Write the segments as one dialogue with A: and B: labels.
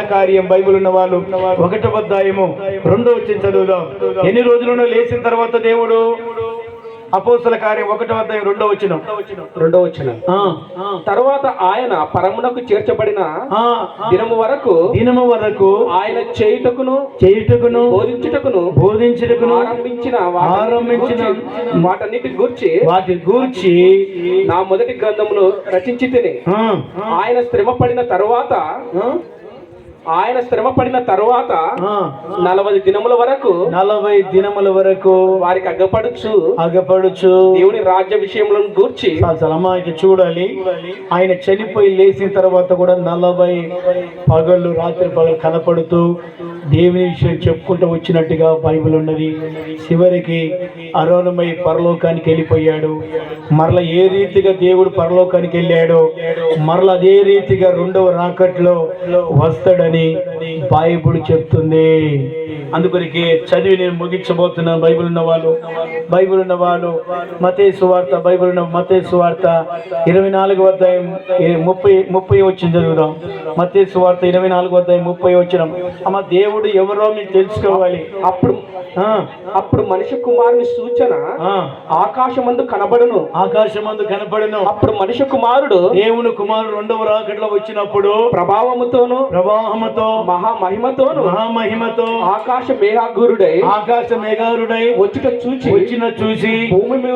A: అపోస్తుల కార్యం బైబిల్ ఉన్న వాళ్ళు ఒకటో అధ్యాయము రెండో వచ్చిన చదువుదాం. ఎన్ని రోజులను లేచిన తర్వాత దేవుడు అపోస్తుల కార్యం ఒకటో అధ్యాయం రెండో వచ్చిన
B: రెండో వచ్చిన తర్వాత ఆయన పరమునకు చేర్చబడిన దినము వరకు
A: దినము వరకు
B: ఆయన చేయుటకును
A: చేయుటకును
B: బోధించుటకును
A: బోధించుటకును
B: ఆరంభించిన
A: ఆరంభించిన
B: వాటన్నిటి గూర్చి
A: వాటి గూర్చి
B: నా మొదటి గ్రంథమును రచించి ఆయన శ్రమ పడిన తరువాత ఆయన శ్రమ పడిన తరువాత నలభై దినముల వరకు
A: నలభై దినముల వరకు
B: వారికి అగ్గపడుచు
A: అగపడుచు
B: దేవుని రాజ్య విషయములను గూర్చి
A: అమ్మాయికి చూడాలి. ఆయన చనిపోయి లేచిన తర్వాత కూడా నలభై పగళ్ళు రాత్రి పగలు కనపడుతూ దేవుని విషయం చెప్పుకుంటూ వచ్చినట్టుగా బైబిల్ ఉన్నది. చివరికి అరోణమై పరలోకానికి వెళ్ళిపోయాడు. మరల ఏ రీతిగా దేవుడు పరలోకానికి వెళ్ళాడో మరల అదే రీతిగా రెండవ రాకట్లో వస్తాడని బైబుల్ చెప్తుంది. అందుకొరికి చదివి నేను ముగించబోతున్నాను బైబిల్ ఉన్న వాళ్ళు బైబిల్ ఉన్న వాళ్ళు మతే సువార్త బైబిల్ ఉన్న మతే సువార్త ఇరవై నాలుగు అధ్యాయం ముప్పై ముప్పై వచ్చిన చదువుదాం. మతే సువార్త ఇరవై నాలుగు అధ్యాయం ముప్పై వచ్చిన అమ్మ దేవుడు ఎవరో మీకు తెలుసుకోవాలి.
B: అప్పుడు అప్పుడు మనిషి కుమారుని సూచన ఆకాశమందు కనబడును.
A: ఆకాశమందు కనపడను
B: అప్పుడు మనిషి కుమారుడు
A: దేవుని కుమారుడు రెండవ రాకట్లో వచ్చినప్పుడు
B: ప్రభావముతోను
A: ప్రవాహముతో
B: మహా మహిమతోను
A: మహామహిమతో
B: ఆకాశ మేఘాగురుడై
A: ఆకాశ మేఘారుడై
B: వచ్చుట చూచి
A: వచ్చిన చూసి
B: భూమి మీద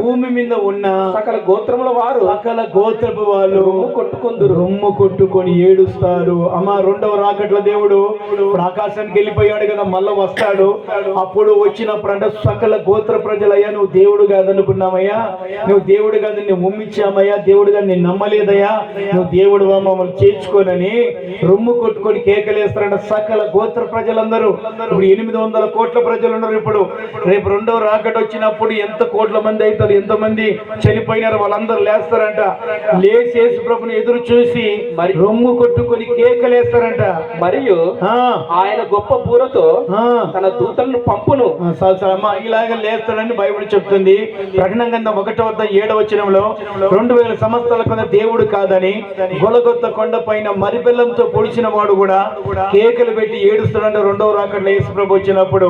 A: భూమి మీద ఉన్న
B: సకల గోత్రముల వారు
A: సకల గోత్రపు వాళ్ళు
B: రొమ్ము కొట్టుకుందురు.
A: రొమ్ము కొట్టుకొని ఏడుస్తారు. అమ్మ రెండవ రాకట్ల దేవుడు ఆకాశానికి వెళ్ళిపోయాడు కదా మళ్ళా వస్తాడు. అప్పుడు వచ్చినప్పుడు అంటే సకల గోత్ర ప్రజలయ్యా నువ్వు దేవుడు కాదనుకున్నామయ్యా నువ్వు దేవుడు కాదు నేను ఉమ్మిచ్చామయ్యా దేవుడు కాదు నేను నమ్మలేదయ్యా. నువ్వు దేవుడు మమ్మల్ని చేర్చుకోనని రొమ్ము కొట్టుకొని కేకలేస్తారంట సకల గోత్ర ప్రజలందరూ. ఇప్పుడు ఎనిమిది వందల కోట్ల ప్రజలు ఉన్నారు ఇప్పుడు. రేపు రెండవ రాకట్ వచ్చినప్పుడు ఎంత కోట్ల మంది అవుతారు ఎంత మంది చనిపోయినారు వాళ్ళందరూ లేస్తారంట. లేచి యేసు ప్రభుని ఎదురు చూసి మరి రొమ్ము కొట్టుకొని కేకలేస్తారంట.
B: మరియు
A: ఆ,
B: ఆయన గొప్ప బూరతో తన దూతలను పంపును.
A: ఇలాగ లేస్తాడని బైబిల్ చెప్తుంది. ప్రకటన గ్రంథం ఒకటో వద్ద ఏడవ వచనంలో రెండు వేల సంవత్సరాల కింద దేవుడు కాదని గొలగొత్త కొండ పైన మరిబెల్లంతో పొడిచిన వాడు కూడా కేకలు పెట్టి ఏడుస్తాడంటే రెండవ రాకట్లో యేసు ప్రభు వచ్చినప్పుడు.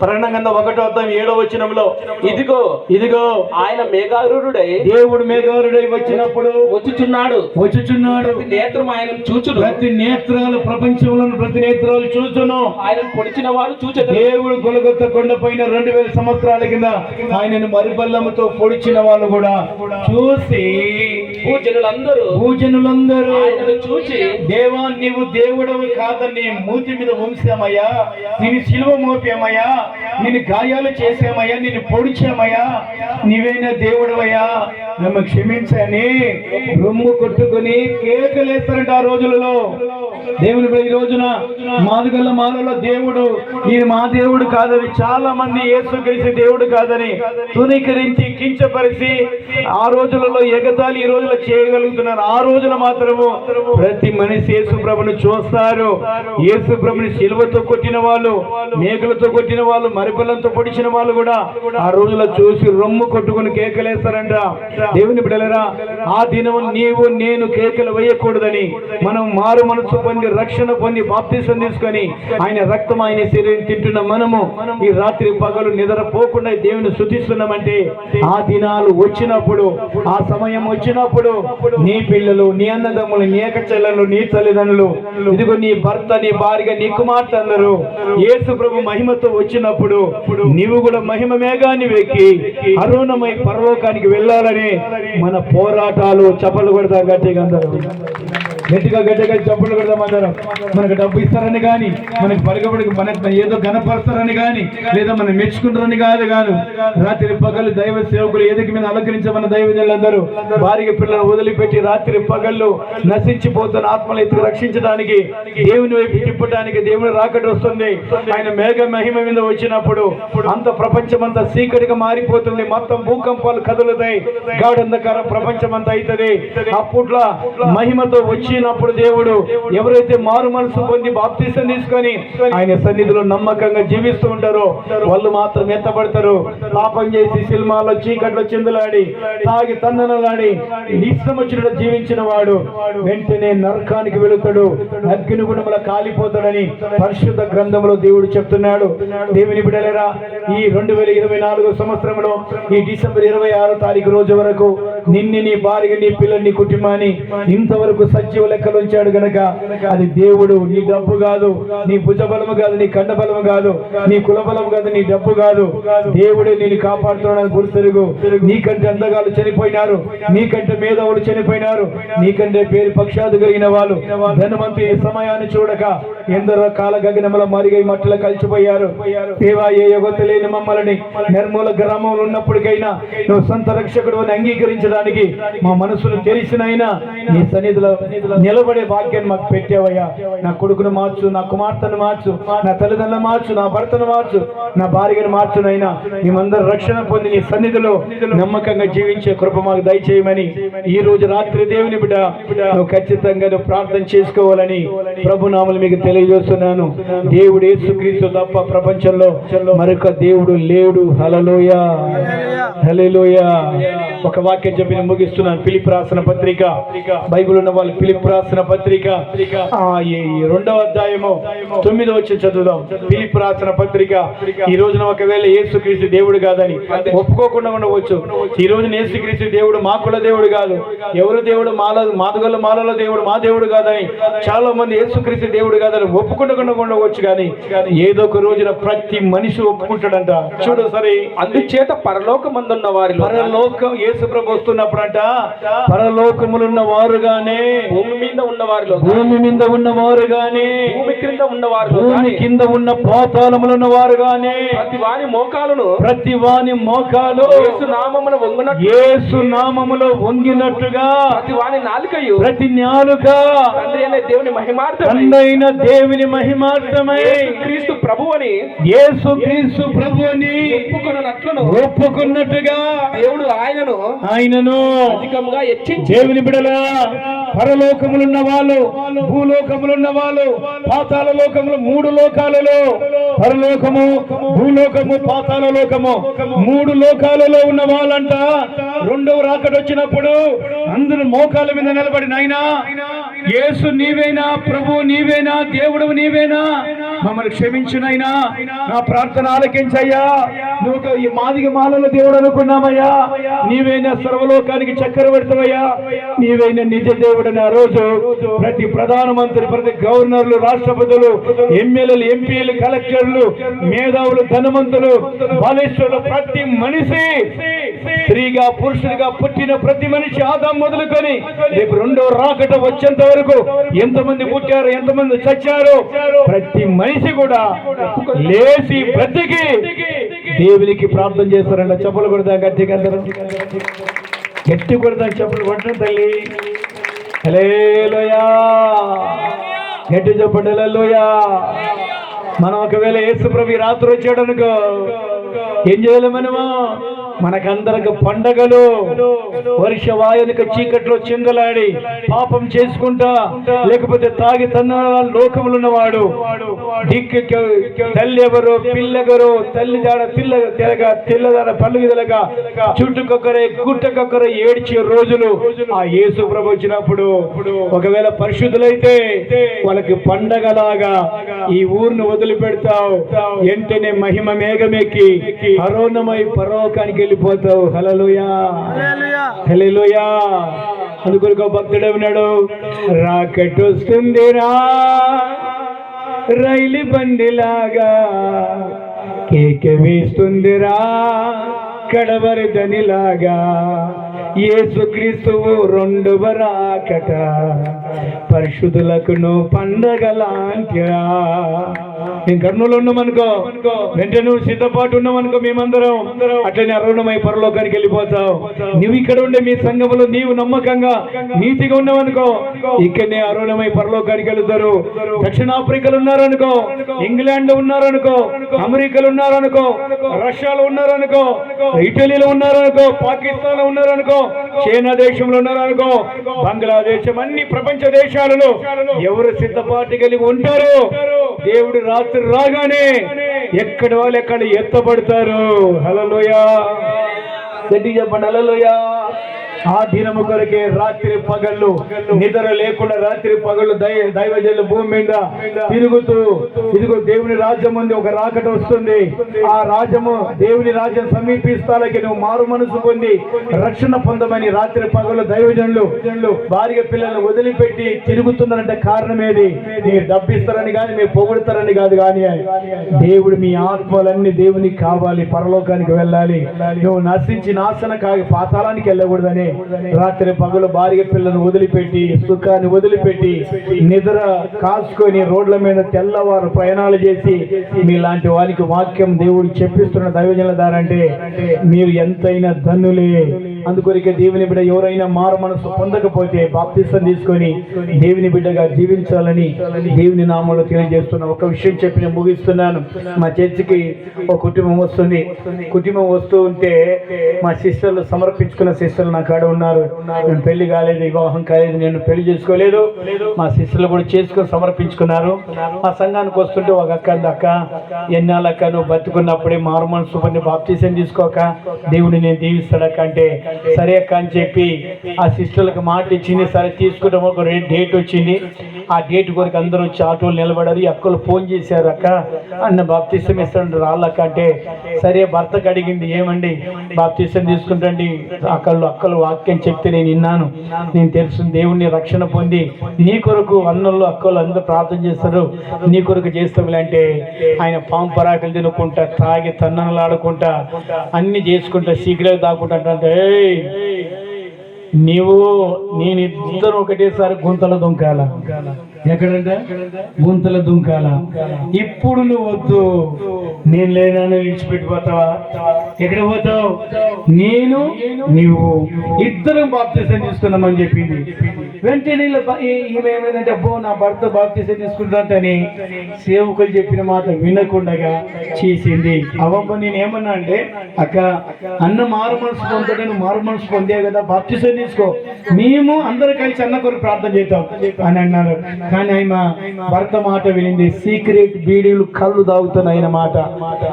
A: ప్రకటన గ్రంథం ఒకటో వద్ద ఏడవ వచనంలో
B: ఇదిగో
A: ఇదిగో
B: ఆయన మేఘారుడై
A: దేవుడు మేఘారుడై వచ్చినప్పుడు
B: వచ్చుచున్నాడు.
A: వచ్చుచున్నాడు.
B: నేత్రం ఆయన చూచును.
A: ప్రతి నేత్రాలు ప్రపంచంలో ప్రతి నేత్రాలు చూచును.
B: ఆయన పొడిచిన వారు చూచెదరు.
A: దేవుడు గొలగొత్త కొండ పైన రెండు వేల సంవత్సరాల కింద ఆయనను మరిబల్లముతో పొడిచిన వాళ్ళు కూడా చూసి
B: భూజనులందరూ
A: భూజనులందరూ
B: ఆయనను చూచి
A: దేవా నీవు దేవుడవు కాదని మూతి మీద వంశామయ్యా నేను సిలువ మోపామయ్యా నేను గాయాలు చేసామయ్యా నేను పొడిచామయ్యా నీవైనా దేవుడవయ్యా? నన్ను క్షమించని రొమ్ము కొట్టుకుని కేకలేస్తారంట ఆ రోజులలో. దేవుని ఈ రోజున మాదుగల్ల మాలలో దేవుడు ఈ మా దేవుడు కాదని చాలా మంది ఏసు కలిసి దేవుడు కాదని తునీకరించి కించపరిచి ఆ రోజులలో ఎగతాళి ఈ రోజులో చేయగలుగుతున్నారు. ఆ రోజున మాత్రము ప్రతి మనిషి యేసు ప్రభుని చూస్తారు. యేసు ప్రభుని శిలువతో కొట్టిన వాళ్ళు మేకలతో కొట్టిన వాళ్ళు మరిపిల్లలతో పొడిచిన వాళ్ళు కూడా ఆ రోజులో చూసి రొమ్ము కొట్టుకుని కేకలేస్తారంట. దేవుని బిడలరా ఆ దినం నీవు నేను కేకలు వేయకూడదని మనం మారు మనసు పొంది రక్షణ పొంది బాప్తీసం తీసుకొని ఆయన రక్తం ఆయన శరీరం తింటున్న మనము ఈ రాత్రి పగలు నిద్రపోకుండా దేవుని శుతిస్తున్నామంటే ఆ దినాలు వచ్చినప్పుడు ఆ సమయం వచ్చినప్పుడు నీ పిల్లలు నీ అన్నదమ్ములు నీ చెల్లెలు నీ తల్లిదండ్రులు ఇదిగో నీ భర్త నీ భార్య నీ కుమార్తె అందరూ యేసు ప్రభు మహిమతో వచ్చినప్పుడు నీవు కూడా మహిమ మేఘాన్ని వెక్కి అరుణమై పరలోకానికి వెళ్ళాలని మన పోరాటాలు చపలు కొడతా గట్టిగా అందరూ. గట్టిగా గట్టిగా చప్పులు కొడదాం అందరం మనకు డబ్బు ఇస్తారని కానీ మనకి పలుకబడికి మన ఏదో గనపరుస్తారని కానీ లేదా మనం మెచ్చుకుంటారని కాదు కాదు రాత్రి పగలు దైవ సేవకులు ఎదుగు మీద అలంకరించమన్న దైవజనులందరూ వారికి పిల్లలు వదిలిపెట్టి రాత్రి పగళ్ళు నశించిపోతున్న ఆత్మలు ఎత్తుకు రక్షించడానికి దేవుని వైపు తిప్పడానికి దేవుని రాకటి వస్తుంది. ఆయన మేఘ మహిమ మీద వచ్చినప్పుడు అంత ప్రపంచం అంతా సీకటిగా మారిపోతుంది. మొత్తం భూకంపాలు కదులుతాయి. గాఢంధకార ప్రపంచం అంతా అవుతుంది. అప్పట్లో మహిమతో వచ్చి వచ్చినప్పుడు దేవుడు ఎవరైతే మారు మనసు పొంది బాప్తీసం తీసుకొని ఆయన సన్నిధిలో నమ్మకంగా జీవిస్తూ ఉంటారో వాళ్ళు మాత్రం ఎత్తబడతారు. పాపం చేసి సినిమాలో చీకట్లో చిందులాడి తాగి తందనలాడి ఇష్టం వచ్చినట్టు జీవించిన వాడు వెంటనే నరకానికి వెళుతాడు. అగ్ని గుణముల కాలిపోతాడని పరిశుద్ధ గ్రంథంలో దేవుడు చెప్తున్నాడు. దేవుని బిడలేరా ఈ రెండు వేల ఇరవై నాలుగు సంవత్సరంలో ఈ డిసెంబర్ ఇరవై ఆరో తారీఖు రోజు వరకు నిన్ను నీ భార్య నీ పిల్లల్ని నీ కుటుంబాన్ని ఇంతవరకు సజీవ లెక్కలు ఉంచాడు గనక అది దేవుడు నీ డబ్బు కాదు నీ భుజబలము కాదు నీ కండ బలము కాదు నీ కుల బలము కాదు నీ డబ్బు కాదు. దేవుడే నేను కాపాడుతున్నాడు గుర్తెరుగు నీకంటే అందగాలు చనిపోయినారు నీకంటే మేధావులు చనిపోయినారు నీకంటే పేరు పక్షాదు కలిగిన వాళ్ళు ధనవంతి సమయాన్ని చూడక ఎందరో కాల గగనముల మరిగై మట్టిలో కలిసిపోయారు. దేవా ఏ యుగ లేని మమ్మల్ని నిర్మూల గ్రామంలో ఉన్నప్పటికైనా నువ్వు సొంత రక్షకుడు అని అంగీకరించడానికి మా మనసును తెలిసినైనా నీ సన్నిధిలో నిలబడే భాగ్యాన్ని మాకు పెట్టావయ్యా. నా కొడుకును మార్చు నా కుమార్తెను మార్చు నా తల్లిదండ్రులు మార్చు నా భర్తను మార్చు నా భార్యను మార్చునైనా మేమందరం రక్షణ పొంది నీ సన్నిధిలో నమ్మకంగా జీవించే కృప మాకు దయచేయమని ఈ రోజు రాత్రి దేవుని బిడ్డ నువ్వు ఖచ్చితంగా నువ్వు ప్రార్థన చేసుకోవాలని ప్రభునామలు మీకు తెలియజేస్తున్నాను. దేవుడు యేసుక్రీస్తు తప్ప ప్రపంచంలో మరొక దేవుడు లేడు. హలలోయ హలలోయ ఒక వాక్యం చెప్పి నేను ముగిస్తున్నాను. పిలిప్ రాసిన పత్రిక బైబిల్ ఉన్న వాళ్ళు పిలిప్ రాసిన పత్రిక. రెండవ అధ్యాయము తొమ్మిదో వచ్చి చదువుదాం. పిలిప్ రాసిన పత్రిక. ఈ రోజున ఒకవేళ యేసుక్రీస్తు దేవుడు కాదని ఒప్పుకోకుండా ఉండవచ్చు. ఈ రోజున యేసుక్రీస్తు దేవుడు మా కుల దేవుడు కాదు. ఎవరు దేవుడు? మాల మాదుగల మాలలో దేవుడు మా దేవుడు కాదని చాలా మంది యేసుక్రీస్తు దేవుడు కాదని ఒప్పుకుండా ఉండవచ్చు కానీ ఏదో ఒక రోజున ప్రతి మనిషి ఒప్పుకుంటాడంట. చూడు సరే
B: అందుచేత పరలోకమందున్న వారిలో
A: పరలోకం యేసు ప్రభు వస్తున్నప్పుడంట పరలోకములున్న వారుగానే
B: భూమి మీద ఉన్న వారిలో
A: భూమి మీద ఉన్న వారుగానే
B: భూమి క్రింద ఉన్న వారిలో
A: భూమి
B: గాని
A: కింద ఉన్న పాతాళములున్న వారుగానే
B: ప్రతి వాని మోకాలును
A: ప్రతి వాని మోకాలు
B: యేసు నామమున వంగునట్టు
A: యేసు నామములో వంగినట్టుగా
B: ప్రతి వాని నాలుకయు
A: ప్రతి నాలుక
B: తండ్రి అనే దేవుని మహిమార్థమై
A: తండ్రైన దేవుని మహిమార్థమై
B: క్రీస్తు ప్రభు అని
A: యేసు క్రీస్తు ప్రభుని
B: ఒప్పుకొనున్నట్లును
A: ఒప్పుకున్నట్టుగా
B: దేవుడు ఆయనను
A: ఆయనను
B: అధికంగా హెచ్చించి
A: దేవుని బిడలా పరలోకములున్న వాళ్ళు భూలోకములున్న వాళ్ళు పాతాల లోకములు మూడు లోకాలలో పరలోకము భూలోకము పాతాల లోకము మూడు లోకాలలో ఉన్న వాళ్ళంట రెండవ రాకడ వచ్చినప్పుడు అందరూ మోకాల మీద నిలబడి నాయనా యేసు నీవేనా ప్రభు నీవేనా దేవుడు నీవేనా మమ్మల్ని క్షమించునైనా నా ప్రార్థన ఆలకించయ్యా నువ్వు ఈ మాదిగ మాలలో దేవుడు అనుకున్నామయ్యా నీవైనా సర్వలోకానికి చక్రవర్తివయ్యా నీవైనా నిజ దేవుడని ఆ రోజు ప్రతి ప్రధానమంత్రి ప్రతి గవర్నర్లు రాష్ట్రపతులు ఎమ్మెల్యేలు ఎంపీలు కలెక్టర్లు మేధావులు ధనవంతులు బాలేశ్వరులు ప్రతి మనిషి స్త్రీగా పురుషుడిగా పుట్టిన ప్రతి మనిషి ఆదాం మొదలుకొని రేపు రెండో రాకట వచ్చేంత వరకు ఎంతమంది పుట్టారు ఎంతమంది చచ్చారు ప్రతి మనిషి కూడా లేచి బ్రతికి దేవునికి ప్రార్థన చేస్తారంట. చెప్పులు కొడతాం గట్టిగా అందరం. గట్టి కొడతాం చెప్పులు కొట్టడం తల్లి. హలేలోయా గట్టి చెప్పండి లోయా మనం ఒకవేళ యేసు ప్రభు రాత్రి వచ్చాడనుకో ఏం చేయాలి మనము? మనకందరికి పండగలు వర్ష వాయునిక చీకట్లో చిందలాడి పాపం చేసుకుంటా లేకపోతే తాగి తన్న లోకములు ఉన్నవాడు దిక్కు తల్లి ఎవరు పిల్లెవరు తల్లి దాడ పిల్ల తెలగ తెల్లదాడ పళ్ళు విదలగా చుట్టుకొక్కరే గుట్టకొక్కరే ఏడ్చే రోజులు ఆ యేసు ప్రభు వచ్చినప్పుడు. ఒకవేళ పరిశుద్ధులైతే వాళ్ళకి పండగలాగా ఈ ఊరిని వదిలిపెడతావు. వెంటనే మహిమ మేఘమెక్కి అరోణమై పరోకానికి వెళ్ళిపోతావు. హలలుయా హలలుయా అందుకొరకు భక్తుడు ఉన్నాడు. రాకెట్ వస్తుందిరా రైలు బండిలాగా కేక వేస్తుందిరా కడవరి దనిలాగా యేసుక్రీస్తువు రెండవ రాకట. పరిశుద్ధులకును పండగ లాంటిరా నేను కర్నూలు ఉన్నామనుకో వెంటనే నువ్వు సిద్ధపాటు ఉన్నామనుకో మేమందరం. అట్లనే అరుణమై పరలోకానికి వెళ్ళిపోతావు. నువ్వు ఇక్కడ ఉండే మీ సంఘంలో నీవు నమ్మకంగా నీతిగా ఉన్నావనుకో ఇక్కడనే అరుణమై పరలోకానికి వెళ్తారు. దక్షిణాఫ్రికాలో ఉన్నారనుకో ఇంగ్లాండ్ ఉన్నారనుకో అమెరికాలో ఉన్నారనుకో రష్యాలో ఉన్నారనుకో ఇటలీలో ఉన్నారనుకో పాకిస్తాన్లో ఉన్నారనుకో చైనా దేశంలో ఉన్నారనుకో బంగ్లాదేశం అన్ని ప్రపంచ దేశాలలో ఎవరు సిద్ధపాటు కలిగి ఉంటారో దేవుడు రాత్రి రాగానే ఎక్కడి వాళ్ళు ఎక్కడ ఎత్తబడతారు? హలలోయా గట్టి చెప్పండి హలలోయా ఆ దినము కొరకే రాత్రి పగళ్ళు నిద్ర లేకుండా రాత్రి పగళ్ళు దై దైవజనులు భూమి మీద తిరుగుతూ ఇదిగో దేవుని రాజ్యం ఉంది ఒక రాకట వస్తుంది. ఆ రాజ్యము దేవుని రాజ్యం సమీపిస్తాలకి నువ్వు మారు మనసు పొంది రక్షణ పొందమని రాత్రి పగళ్ళు దైవజనులు భార్య పిల్లల్ని వదిలిపెట్టి తిరుగుతున్నారంటే కారణం ఏది? మీరు డబ్బిస్తారని కానీ మీరు పొగుడతారని కాదు కానీ దేవుడు మీ ఆత్మలన్నీ దేవునికి కావాలి పరలోకానికి వెళ్ళాలి. నువ్వు నశించి నాశన కాగి పాతాళానికి వెళ్ళకూడదని రాత్రి పగలు భార్య పిల్లను వదిలిపెట్టి సుఖాన్ని వదిలిపెట్టి నిద్ర కాసుకొని రోడ్ల మీద తెల్లవారు ప్రయాణాలు చేసి మీలాంటి వారికి వాక్యం దేవుడు చెప్పిస్తున్న దైవజనుల దారంటే మీరు ఎంతైనా ధన్నులే అందుకొరికే దేవుని బిడ్డ ఎవరైనా మారు మనసు పొందకపోతే బాప్తిసం తీసుకొని దేవుని బిడ్డగా జీవించాలని దేవుని నామంలో తెలియజేస్తున్నా ఒక విషయం చెప్పి నేను ముగిస్తున్నాను. మా చర్చికి ఒక కుటుంబం వస్తుంది. కుటుంబం వస్తూ ఉంటే మా సిస్టర్లు సమర్పించుకున్న సిస్టర్లు నా కాడ ఉన్నారు. నేను పెళ్ళి కాలేదు వివాహం కాలేదు నేను పెళ్ళి చేసుకోలేదు. మా సిస్టర్లు కూడా చేసుకొని సమర్పించుకున్నారు. మా సంఘానికి వస్తుంటే ఒక అక్క అక్క ఎన్నాళ్ళక్క నువ్వు బతుకున్నప్పుడే మారు మనసు పని బాప్తీసం తీసుకోక దేవుని నేను దీవిస్తాడక్క అంటే సరే అక్క అని చెప్పి ఆ సిస్టర్లకు మాట ఇచ్చింది సరే తీసుకుంటాం ఒక డేట్ వచ్చింది. ఆ డేట్ కొరకు అందరూ వచ్చి ఆటోలు నిలబడారు. ఈ అక్కలు ఫోన్ చేశారు అక్క. అన్న బాప్తీసం ఇస్తాడు రాళ్ళక్క అంటే. సరే భర్తకు అడిగింది ఏమండి? బాప్తీసం తీసుకుంటండి. అక్కలు అక్కలు వాక్యం చెప్తే నేను విన్నాను. నేను తెలుసు దేవుణ్ణి రక్షణ పొంది నీ కొరకు అన్నలు అక్కలు అందరూ ప్రార్థన చేస్తారు. నీ కొరకు చేస్తాంలే అంటే ఆయన పాము పరాకులు తినుకుంటా తాగి తన్నలాడుకుంటా అన్ని చేసుకుంటా సీక్రెట్ తాగుకుంటా అంటే నీవు నేను ఇద్దరు ఒకటేసారి గుంతల దుంకాల? ఎక్కడంటే? గుంతల దుంకాల. ఇప్పుడు నువ్వు వద్దు. నేను లేనని విడిచిపెట్టిపోతావా? ఎక్కడ పోతావు? నేను నీవు. ఇద్దరం బాప్తీసం తీసుకున్నామని చెప్పింది. వెంటనే ఈమె ఏమైందంటే అబ్బో నా భర్త బాప్తీసం తీసుకుంటానని సేవకులు చెప్పిన మాట వినకుండగా చేసింది. అవమ్మ నేను ఏమన్నా అంటే అక్క అన్న మారు మనసు పొందడం మారు మనసు పొందే కదా బాప్తీసం తీసుకో. మేము అందరు కలిసి అన్న కొరకు ప్రార్థన చేద్దాం. అని అన్నారు కానీ ఆయన భర్త మాట వినింది. సీక్రెట్ బీడీలు కళ్ళు తాగుతున్న ఆయన మాట.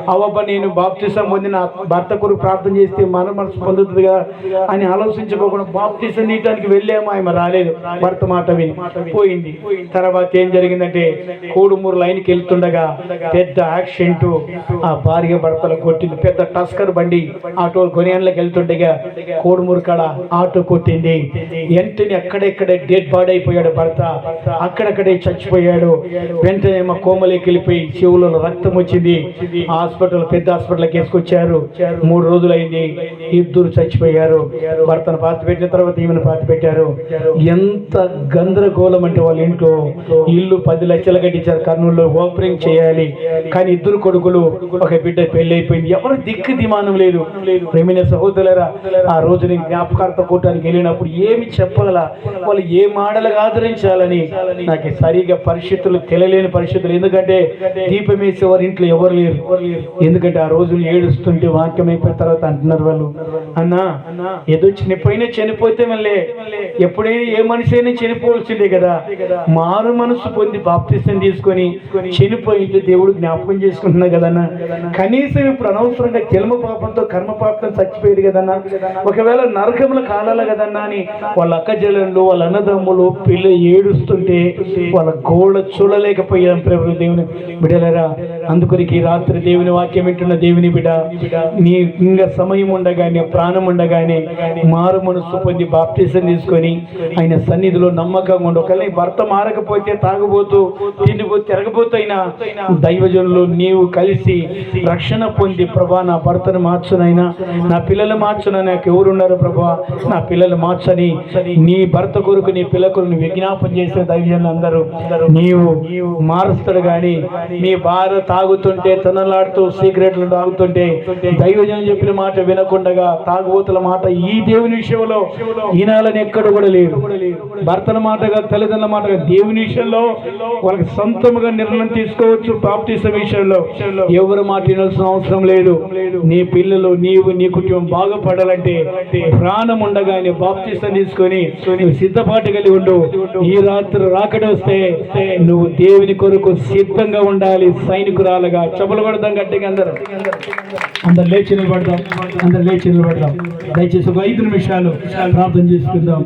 A: అవబ్బ నేను బాప్తీసం పొందిన భర్త కొరకు ప్రార్థన చేస్తే మన మనసు పొందుతుంది కదా అని ఆలోచించుకోకుండా బాప్తీసం తీయటానికి వెళ్ళాము ఆయన రాలేదు. భర్త మాట విని పోయింది. తర్వాత ఏం జరిగిందంటే కోడుమూరు లైన్కి వెళ్తుండగా పెద్ద యాక్సిడెంట్ ఆ భార్య భర్తలు కొట్టింది. పెద్ద టస్కర్ బండి ఆటో కొనియాన్లకు వెళ్తుండగా కోడుమూరు కాడ ఆటో కొట్టింది. వెంటనే అక్కడెక్కడే డెడ్ బాడీ అయిపోయాడు భర్త. అక్కడక్కడే చచ్చిపోయాడు. వెంటనే మా కోమలేకి వెళ్ళిపోయి చెవులో రక్తం వచ్చింది. హాస్పిటల్ పెద్ద హాస్పిటల్కి వేసుకొచ్చారు మూడు రోజులైంది. ఇద్దరు చచ్చిపోయారు. భర్తను పాతి పెట్టిన తర్వాత ఈమెను పాతి పెట్టారు ఎంత గందరగోళం అంటే వాళ్ళ ఇంట్లో ఇల్లు పది లక్షలు కట్టించారు కర్నూలులో ఓపెనింగ్ చేయాలి. కానీ ఇద్దరు కొడుకులు ఒక బిడ్డ పెళ్ళి అయిపోయింది ఎవరు దిక్కు దిమానం లేదు. ప్రేమిన సహోదరులరా ఆ రోజు నేను జ్ఞాపకార్థ కూటానికి వెళ్ళినప్పుడు ఏమి చెప్పగల? వాళ్ళు ఏ మాడలుగా ఆదరించాలని? నాకు సరిగా పరిస్థితులు తెలియలేని పరిస్థితులు ఎందుకంటే దీపం వేసే వారి ఇంట్లో ఎవరు లేరు. ఎందుకంటే ఆ రోజులు ఏడుస్తుంటే వాక్యం అయిపోయిన తర్వాత అంటున్నారు వాళ్ళు అన్నా ఏదో చనిపోయినా చనిపోతే మళ్ళీ ఎప్పుడైనా ఏమ మనిషి అయినా చనిపోవలసిందే కదా. మారు మనసు పొంది బాప్తిష్టం తీసుకొని చనిపోయింది దేవుడు జ్ఞాపకం చేసుకుంటున్నా కదన్నా. కనీసం ఇప్పుడు అనవసరంగా జన్మ పాపంతో కర్మ పాపంతో చచ్చిపోయారు కదన్నా. ఒకవేళ నరకముల కాలాల కదన్నా అని వాళ్ళ అక్క జల్లు వాళ్ళ అన్నదమ్ములు పిల్ల ఏడుస్తుంటే వాళ్ళ గోడ చూడలేకపోయాం ప్రభు దేవుని బిడలరా అందుకొరికి రాత్రి దేవుని వాక్యం వింటున్న దేవుని బిడ నీ ఇంకా సమయం ఉండగానే ప్రాణం ఉండగానే మారు మనసు పొంది బాప్టిజం తీసుకొని ఆయన సన్నిధిలో నమ్మకంగా ఉండు. ఒకవేళ నీ భర్త మారకపోతే తాగుబోతూ తిండిపో తిరగబోతూ అయినా దైవజనులు నీవు కలిసి రక్షణ పొంది ప్రభా నా భర్తను మార్చునైనా నా పిల్లలు మార్చున నాకు ఎవరున్నారు ప్రభా? నా పిల్లలు మార్చని నీ భర్త కొరకు నీ పిల్ల కొరకు విజ్ఞాపన చేసే దైవజనులు అందరూ నీవు మారుస్తాడు కానీ నీ భార్య తాగుతుంటే తనలాడుతూ సీక్రెట్లు తాగుతుంటే దైవజనం చెప్పిన మాట వినకుండగా తాగుబోతుల మాట ఈ దేవుని విషయంలో ఈనాలని ఎక్కడ కూడా లేదు భర్తల మాటగా తల్లిదండ్రుల మాటగా దేవుని విషయంలో వాళ్ళకి సొంతంగా నిర్ణయం తీసుకోవచ్చు బాప్టిజం విషయంలో. ఎవరు మాట వినాల్సిన అవసరం లేదు. నీ పిల్లలు నీవు నీ కుటుంబం బాగుపడాలంటే ప్రాణం ఉండగానే బాప్టిజం తీసుకొని నువ్వు సిద్ధపాటు కలిగి ఉండు. ఈ రాత్రి రాకడ వస్తే నువ్వు దేవుని కొరకు సిద్ధంగా ఉండాలి. సైనికురాలుగా చెప్పలు పడదాం గట్టిగా అందరూ. అందరు లేచి నిలబడదాం. అందరు లేచి నిలబడదాం. దయచేసి ఒక ఐదు నిమిషాలు ప్రార్థన చేసుకుందాం.